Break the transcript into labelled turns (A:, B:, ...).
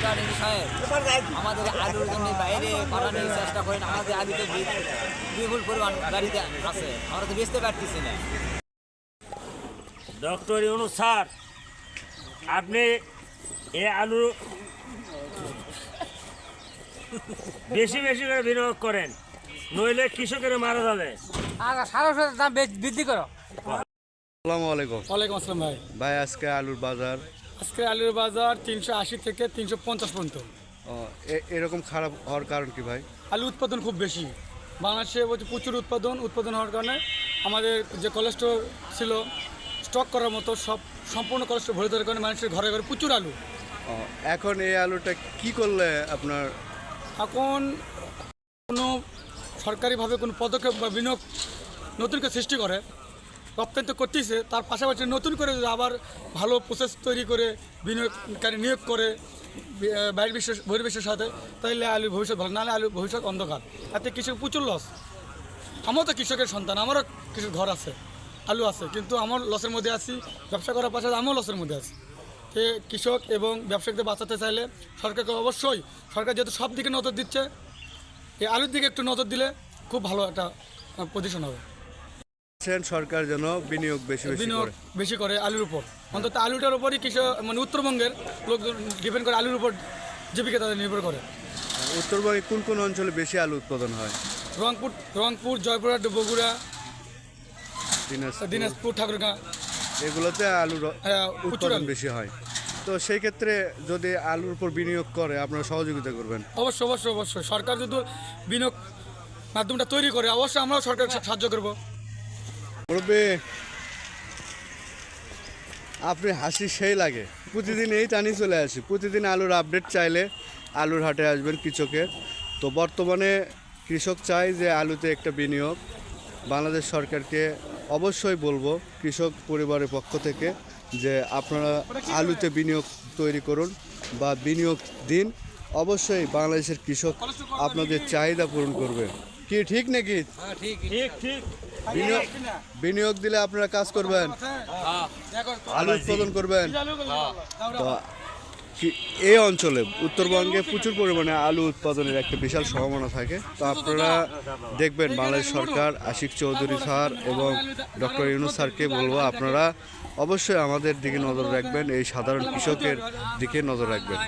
A: সাহেব আমাদের আলুর জন্য বাইরে পাঠানোর চেষ্টা করেন আমাদের আলু তো বি- বিপুল পরিমাণ গাড়িতে আছে আমরা তো বেচতে পারতেছি না।
B: ডক্টর ইউনু স্যার আপনি এ আলু বেশি বেশি করে বিনিয়োগ করেন নইলে কৃষকের মারা যাবে।
C: আর সারা দাম বৃদ্ধি করো।
D: আসসালামু আলাইকুম।
E: ওয়ালাইকুম আসসালাম ভাই।
D: ভাই আজকে আলুর বাজার
E: আজকে আলুর বাজার তিনশো আশি থেকে তিনশো পঞ্চাশ পর্যন্ত।
D: এরকম খারাপ হওয়ার কারণ কি ভাই?
E: আলু উৎপাদন খুব বেশি। বাংলাদেশে বলছে প্রচুর উৎপাদন উৎপাদন হওয়ার কারণে আমাদের যে কোলেস্টোর ছিল স্টক করার মতো সব সম্পূর্ণ কোলেস্টোর ভরে দেওয়ার কারণে মানুষের ঘরে ঘরে প্রচুর আলু।
D: এখন এই আলুটা কি করলে আপনার?
E: এখন কোনো সরকারিভাবে কোনো পদক্ষেপ বা বিনিয়োগ নতুন করে সৃষ্টি করে রপ্তানি করতেছে, তার পাশাপাশি নতুন করে যদি আবার ভালো প্রসেস তৈরি করে, বিনিয়োগকারী নিয়োগ করে বাইরের বিশ্বের বহির্বিশ্বের সাথে তাহলে আলুর ভবিষ্যৎ ভালো, নাহলে আলুর ভবিষ্যৎ অন্ধকার। এতে কৃষক প্রচুর লস আমারও তো কৃষকের সন্তান, আমারও কৃষক ঘর আছে, আলু আছে, কিন্তু আমার লসের মধ্যে আছি, ব্যবসা করার পাশাপাশি আমিও লসের মধ্যে আছি। সে কৃষক এবং ব্যবসায়ীদের বাঁচাতে চাইলে সরকারকে অবশ্যই, সরকার যেহেতু সব দিকে নজর দিচ্ছে, এই আলুর দিকে একটু নজর দিলে খুব ভালো একটা পজিশন হবে।
D: সরকার যেন বিনিয়োগ বেশি
E: বিনিয়োগ বেশি করে আলুর উপর। অন্তত আলুটার উপরই কৃষক মানে উত্তরবঙ্গের লোকজন ডিপেন্ড করে আলুর উপর জীবিকা তাদের নির্ভর করে।
D: উত্তরবঙ্গে কোন কোন অঞ্চলে বেশি আলু উৎপাদন হয়?
E: রংপুর রংপুর জয়পুরহাট বগুড়া
D: দিনাজপুর।
E: ঠাকুরগাঁ।
D: এগুলোতে আলুর
E: হ্যাঁ,
D: উৎপাদন বেশি হয়। তো সেই ক্ষেত্রে যদি আলুর উপর বিনিয়োগ করে আপনারা সহযোগিতা করবেন?
E: অবশ্যই অবশ্যই অবশ্যই। সরকার যদি বিনিয়োগ মাধ্যমটা তৈরি করে অবশ্যই আমরাও সরকার সাহায্য করব।
D: আপনি হাসি সেই লাগে। প্রতিদিন এই টানি চলে আসি। প্রতিদিন আলুর আপডেট চাইলে আলুর হাটে আসবেন কৃষকের। তো বর্তমানে কৃষক চায় যে আলুতে একটা বিনিয়োগ। বাংলাদেশ সরকারকে অবশ্যই বলব, কৃষক পরিবারের পক্ষ থেকে, যে আপনারা আলুতে বিনিয়োগ তৈরি করুন বা বিনিয়োগ দিন। অবশ্যই বাংলাদেশের কৃষক আপনাদের চাহিদা পূরণ করবে। কি ঠিক নাকি?
B: ঠিক
D: বিনিয়োগ বিনিয়োগ দিলে আপনারা কাজ করবেন। আলু উৎপাদন করবেন। তো এই অঞ্চলে উত্তরবঙ্গে প্রচুর পরিমাণে আলু উৎপাদনের একটা বিশাল সম্ভাবনা থাকে। তো আপনারা দেখবেন বাংলাদেশ সরকার আশিক চৌধুরী স্যার এবং ডক্টর ইউনুস স্যারকে বলব আপনারা অবশ্যই আমাদের দিকে নজর রাখবেন এই সাধারণ কৃষকের দিকে নজর রাখবেন।